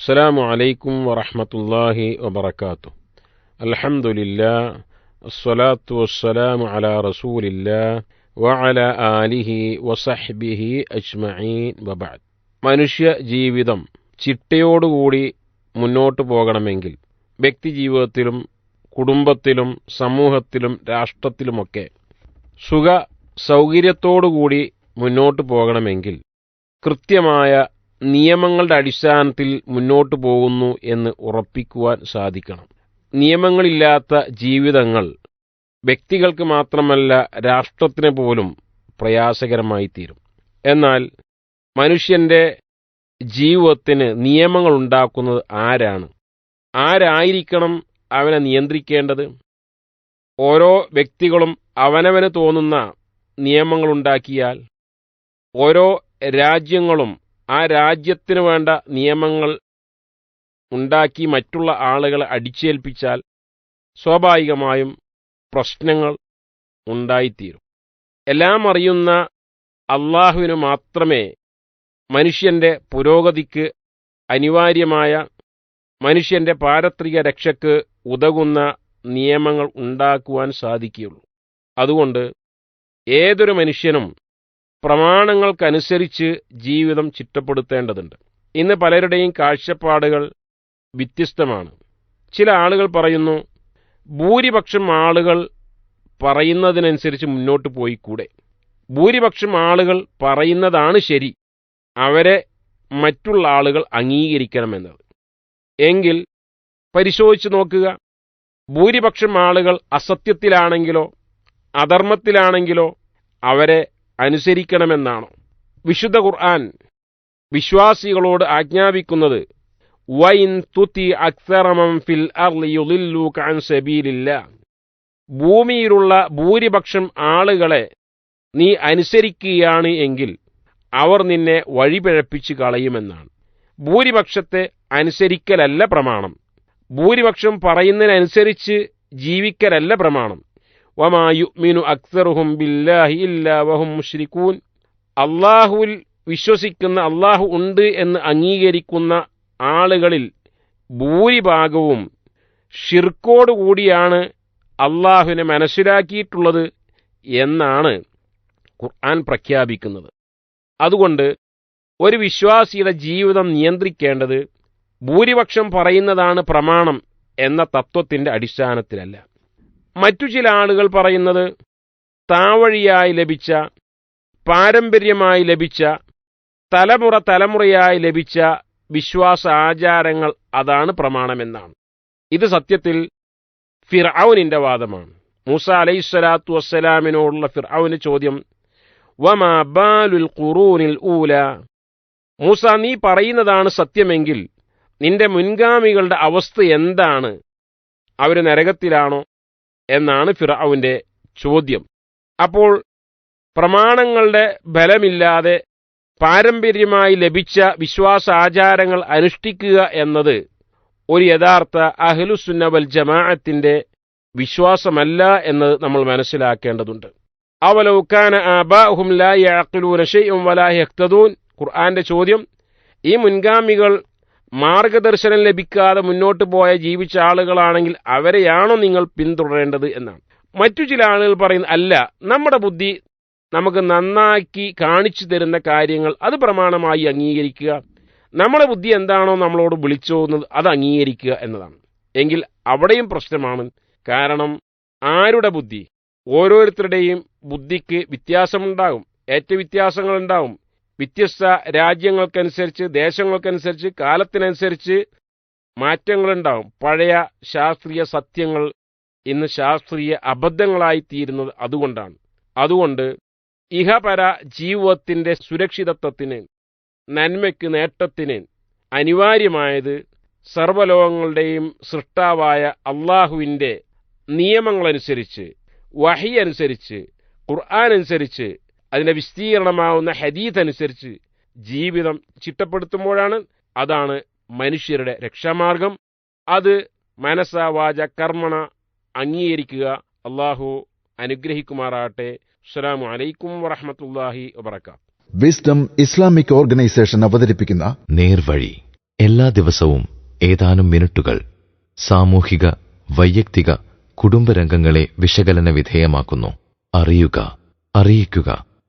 السلام عليكم ورحمة الله وبركاته الحمد لله الصلاة والسلام على رسول الله وعلى آله وصحبه أجمعين وبعد മനുഷ്യ ജീവിതം ചിട്ടയോടുകൂടി മുന്നോട്ട് പോകണമെങ്കിൽ വ്യക്തിജീവിതത്തിലും കുടുംബത്തിലും സമൂഹത്തിലും രാഷ്ട്രത്തിലുമൊക്കെ സുഖ സൗകര്യത്തോടുകൂടി മുന്നോട്ട് പോകണമെങ്കിൽ കൃത്യമായ നിയമങ്ങളുടെ അടിസ്ഥാനത്തിൽ മുന്നോട്ട് പോകുന്നു എന്ന് ഉറപ്പിക്കുവാൻ സാധിക്കണം. നിയമങ്ങളില്ലാത്ത ജീവിതങ്ങൾ വ്യക്തികൾക്ക് മാത്രമല്ല രാഷ്ട്രത്തിന് പോലും പ്രയാസകരമായി തീരും. എന്നാൽ മനുഷ്യന്റെ ജീവിതത്തിന് നിയമങ്ങൾ ഉണ്ടാക്കുന്നത് ആരാണ്? ആരായിരിക്കണം അവനെ നിയന്ത്രിക്കേണ്ടത്? ഓരോ വ്യക്തികളും അവനവന് തോന്നുന്ന നിയമങ്ങളുണ്ടാക്കിയാൽ ഓരോ രാജ്യങ്ങളും ആ രാജ്യത്തിന് വേണ്ട നിയമങ്ങൾ ഉണ്ടാക്കി മറ്റുള്ള ആളുകളെ അടിച്ചേൽപ്പിച്ചാൽ സ്വാഭാവികമായും പ്രശ്നങ്ങൾ ഉണ്ടായിത്തീരും. എല്ലാം അറിയുന്ന അള്ളാഹുവിന് മാത്രമേ മനുഷ്യന്റെ പുരോഗതിക്ക് അനിവാര്യമായ മനുഷ്യന്റെ പാരത്രിക രക്ഷയ്ക്ക് ഉതകുന്ന നിയമങ്ങൾ ഉണ്ടാക്കുവാൻ സാധിക്കുകയുള്ളൂ. അതുകൊണ്ട് ഏതൊരു മനുഷ്യനും പ്രമാണങ്ങൾക്കനുസരിച്ച് ജീവിതം ചിട്ടപ്പെടുത്തേണ്ടതുണ്ട്. ഇന്ന് പലരുടെയും കാഴ്ചപ്പാടുകൾ വ്യത്യസ്തമാണ്. ചില ആളുകൾ പറയുന്നു ഭൂരിപക്ഷം ആളുകൾ പറയുന്നതിനനുസരിച്ച് മുന്നോട്ട് പോയി കൂടെ ഭൂരിപക്ഷം ആളുകൾ പറയുന്നതാണ് ശരി. അവരെ മറ്റുള്ള ആളുകൾ അംഗീകരിക്കണമെന്നത്. എങ്കിൽ പരിശോധിച്ച് നോക്കുക. ഭൂരിപക്ഷം ആളുകൾ അസത്യത്തിലാണെങ്കിലോ അധർമ്മത്തിലാണെങ്കിലോ അവരെ അനുസരിക്കണമെന്നാണോ. വിശുദ്ധ ഖുർആൻ വിശ്വാസികളോട് ആജ്ഞാപിക്കുന്നത് വൈൻ തുതി അക്സറമം ഫിൽ അൻ സബീലില്ല. ഭൂമിയിലുള്ള ഭൂരിപക്ഷം ആളുകളെ നീ അനുസരിക്കുകയാണ് എങ്കിൽ അവർ നിന്നെ വഴിപിഴപ്പിച്ച് കളയുമെന്നാണ്. ഭൂരിപക്ഷത്തെ അനുസരിക്കലല്ല പ്രമാണം. ഭൂരിപക്ഷം പറയുന്നതിനനുസരിച്ച് ജീവിക്കലല്ല പ്രമാണം. വമായുമിനു അക്സറുഹും ബില്ലാഹി ഇല്ലാ വഹും മുഷ്രിക്കൂൻ അള്ളാഹുവിൽ വിശ്വസിക്കുന്ന അള്ളാഹു ഉണ്ട് എന്ന് അംഗീകരിക്കുന്ന ആളുകളിൽ ഭൂരിഭാഗവും ഷിർക്കോടുകൂടിയാണ് അള്ളാഹുവിനെ മനസ്സിലാക്കിയിട്ടുള്ളത് എന്നാണ് ഖുർആൻ പ്രഖ്യാപിക്കുന്നത്. അതുകൊണ്ട് ഒരു വിശ്വാസിയുടെ ജീവിതം നിയന്ത്രിക്കേണ്ടത് ഭൂരിപക്ഷം പറയുന്നതാണ് പ്രമാണം എന്ന തത്വത്തിന്റെ അടിസ്ഥാനത്തിലല്ല. മറ്റു ചില ആളുകൾ പറയുന്നത് താവഴിയായി ലഭിച്ച പാരമ്പര്യമായി ലഭിച്ച തലമുറ തലമുറയായി ലഭിച്ച വിശ്വാസ ആചാരങ്ങൾ അതാണ് പ്രമാണമെന്നാണ്. ഇത് സത്യത്തിൽ ഫിർഔനിന്റെ വാദമാണ്. മൂസ അലൈഹിസ്സലാത്തു വസ്സലാമിനോടുള്ള ഫിർഔന് ചോദ്യം വമാ ബാലുൽ ഖുറൂനിൽ ഊല? മൂസ നീ പറയുന്നതാണ് സത്യമെങ്കിൽ നിന്റെ മുൻഗാമികളുടെ അവസ്ഥ എന്താണ്? അവർ നരകത്തിലാണോ? എന്നാണ് ഫിറൌന്റെ ചോദ്യം. അപ്പോൾ പ്രമാണങ്ങളുടെ ബലമില്ലാതെ പാരമ്പര്യമായി ലഭിച്ച വിശ്വാസാചാരങ്ങൾ അനുഷ്ഠിക്കുക എന്നത് ഒരു യഥാർത്ഥ അഹ്ലുസുന്നവൽ ജമാഅത്തിന്റെ വിശ്വാസമല്ല എന്ന് നമ്മൾ മനസ്സിലാക്കേണ്ടതുണ്ട്. അവലൗക്കാന ആബാഹും ലാ യഅഖിലൂന ഷൈഉം വലാ യഹ്തദൂൻ ഖുർആന്റെ ചോദ്യം ഈ മുൻഗാമികൾ മാർഗദർശനം ലഭിക്കാതെ മുന്നോട്ട് പോയ ജീവിച്ച ആളുകളാണെങ്കിൽ അവരെയാണോ നിങ്ങൾ പിന്തുടരേണ്ടത് എന്നാണ്. മറ്റു ചില ആളുകൾ പറയുന്ന അല്ല നമ്മുടെ ബുദ്ധി നമുക്ക് നന്നാക്കി കാണിച്ചു തരുന്ന കാര്യങ്ങൾ അത് പ്രമാണമായി അംഗീകരിക്കുക. നമ്മുടെ ബുദ്ധി എന്താണോ നമ്മളോട് വിളിച്ചോന്നത് അത് അംഗീകരിക്കുക എന്നതാണ്. എങ്കിൽ അവിടെയും പ്രശ്നമാണ്. കാരണം ആരുടെ ബുദ്ധി? ഓരോരുത്തരുടെയും ബുദ്ധിക്ക് വ്യത്യാസമുണ്ടാകും. ഏറ്റ വ്യത്യാസങ്ങളുണ്ടാകും. വ്യത്യസ്ത രാജ്യങ്ങൾക്കനുസരിച്ച് ദേശങ്ങൾക്കനുസരിച്ച് കാലത്തിനനുസരിച്ച് മാറ്റങ്ങളുണ്ടാവും. പഴയ ശാസ്ത്രീയ സത്യങ്ങൾ ഇന്ന് ശാസ്ത്രീയ അബദ്ധങ്ങളായി തീരുന്നത് അതുകൊണ്ടാണ്. അതുകൊണ്ട് ഇഹപര ജീവിതത്തിന്റെ സുരക്ഷിതത്വത്തിന് നന്മയ്ക്ക് നേട്ടത്തിന് അനിവാര്യമായത് സർവലോകങ്ങളുടെയും സൃഷ്ടാവായ അള്ളാഹുവിന്റെ നിയമങ്ങളനുസരിച്ച് വഹി അനുസരിച്ച് ഖുർആൻ അനുസരിച്ച് അതിന്റെ വിസ്തീർണമാവുന്ന ഹദീത്ത് അനുസരിച്ച് ജീവിതം ചിട്ടപ്പെടുത്തുമ്പോഴാണ് അതാണ് മനുഷ്യരുടെ രക്ഷാമാർഗം. അത് മനസ്സ വാച കർമ്മണ അംഗീകരിക്കുക. അള്ളാഹു അനുഗ്രഹിക്കുമാറാകട്ടെ. അസ്സലാമു അലൈക്കും വറഹമത്തല്ലാഹി വബർക്കാത്തു വിസ്ഡം ഇസ്ലാമിക് ഓർഗനൈസേഷൻ അവതരിപ്പിക്കുന്ന നേർവഴി. എല്ലാ ദിവസവും ഏതാനും മിനിറ്റുകൾ സാമൂഹിക വൈയക്തിക കുടുംബരംഗങ്ങളെ വിശകലന വിധേയമാക്കുന്നു. അറിയുക അറിയിക്കുക.